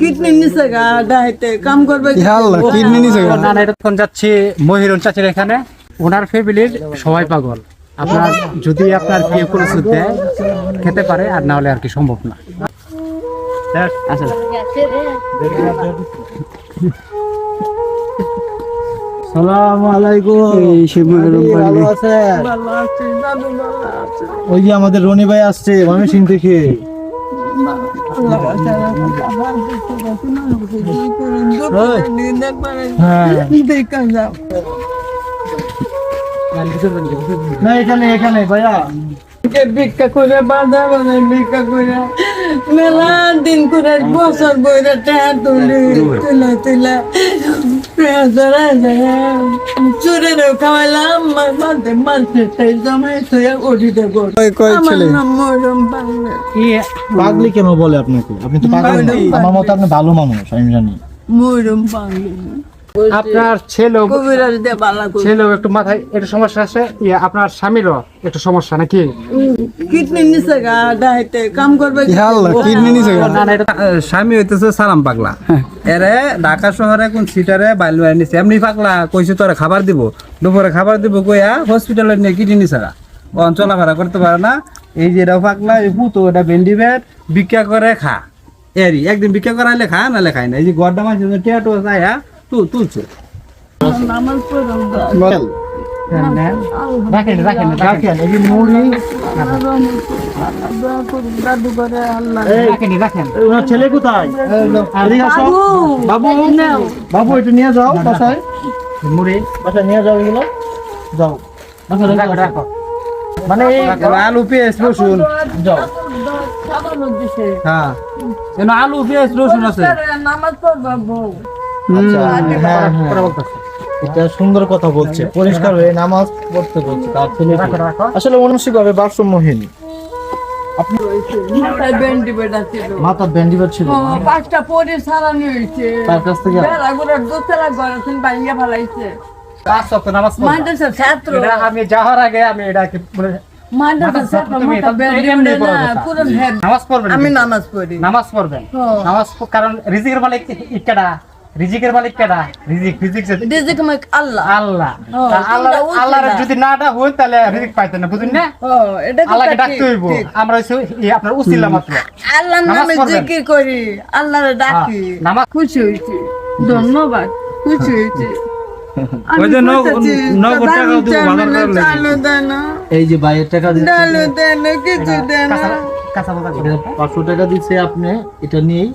Kidney নিছে গা ডাইতে কাম করবে কি? কিডনি নিছে ও, না না যাচ্ছি মহিরন চাচির এখানে। ওনার ফ্যামিলির সবাই পাগল। আপনার যদি আপনার কেউ কোনো দেয় খেতে পারে আর না হলে আর কি সম্ভব না। আচ্ছা। ওই যে আমাদের রনি ভাই আসছে ময়মনসিং থেকে হ্যাঁ ভাইয়া ভিক্ষা করে বাধা বাধা ভিক্ষা করে মেলা দিন করে বছর বইরে টাকা তুলি তুলে তুলে। চুরেরও খাওয়াইলাম মাঝে মাঝে সেই জমাই তুই পাগলে পাগলি কেন বলে আপনাকে? আপনি তো পাগল আমার মতো আপনি ভালো মানুষ আমি জানি। মরম পাগলে আপনার ছেলেও করে ছেলেও একটু মাথায় একটু সমস্যা আছে ইয়ে, আপনার স্বামীরও একটু সমস্যা নাকি? কিডনি নিছে গা ডাইতে কাম করবে। আল্লাহ কিডনি নিছে ও, না না এটা স্বামী হইতেছে সালাম পাগলা। এরে ঢাকা শহরে কোন সিটারে বাইল বাইল নিছে। এমনি পাগলা কইছে তোরে খাবার দিব। দুপুরে খাবার দিব কইয়া হসপিটালে নিয়ে কিডনি ছাড়া ও চলাফেরা করতে পারে না। এই যে এটা পাগলা এই পুতো এটা ভেন্ডি বেড ভিক্ষা করে খা। এরি একদিন ভিক্ষা করাইলে খা নাহলে খাই না। এই যে গড্ডা মাছ টিয়াটো আয়া তুল তুলছে রাখেন রাখেন রাখেন এই মুড়ি ওনার ছেলে কোথায়। বাবু বাবু একটু নিয়ে যাও বাসায় মুড়ি বাসায় নিয়ে যাও এগুলো যাও রাখো রাখো মানে আলু পেঁয়াজ রসুন যাও হ্যাঁ এনে আলু পেঁয়াজ রসুন আছে নামাজ পড়বা আচ্ছা হ্যাঁ পরে হ্যাঁ। এটা সুন্দর কথা বলছে পরিষ্কার হয়ে নামাজ পড়তে বলছে তার ছেলে আসলে মানসিক ভাবে ভারসাম্যহীন মাথায় ব্যান্ডি বেটা ছিল মাথার ব্যান্ডিবার ছিল পাঁচটা পরে সারানি হয়েছে। তার কাছ থেকে দোতলা ঘর আছেন ভাঙিয়া ফেলাইছে। নামাজ পড়ো। মাদ্রাসার ছাত্র। এটা আমি যাওয়ার আগে বলে নামাজ পড়বেন। নামাজ পড়ি। নামাজ পড়বেন। হ্যাঁ। নামাজ কারণ রিজিকের মালিক ইকাডা রিজিকের মালিক কেডা রিজিক রিজিক রিজিক মালিক আল্লাহ। আল্লাহ। আল্লাহ আল্লাহর যদি নাটা হই তাহলে রিজিক পাইতেন না বুঝুন না? ও এটা আল্লাহকে ডাকতে হইব। আমরা হইছে আপনার উসিলা মাত্র। আল্লাহর নামে জিকির করি আল্লাহরে ডাকি। নামাজ খুশি হয়েছি। ধন্যবাদ খুশি হয়েছি। ওই যে নগদ টাকা দিব, বাজার এই যে বাইরের দিচ্ছে ডালু কিছু কাঁচা বাজার আপনি এটা নিয়েই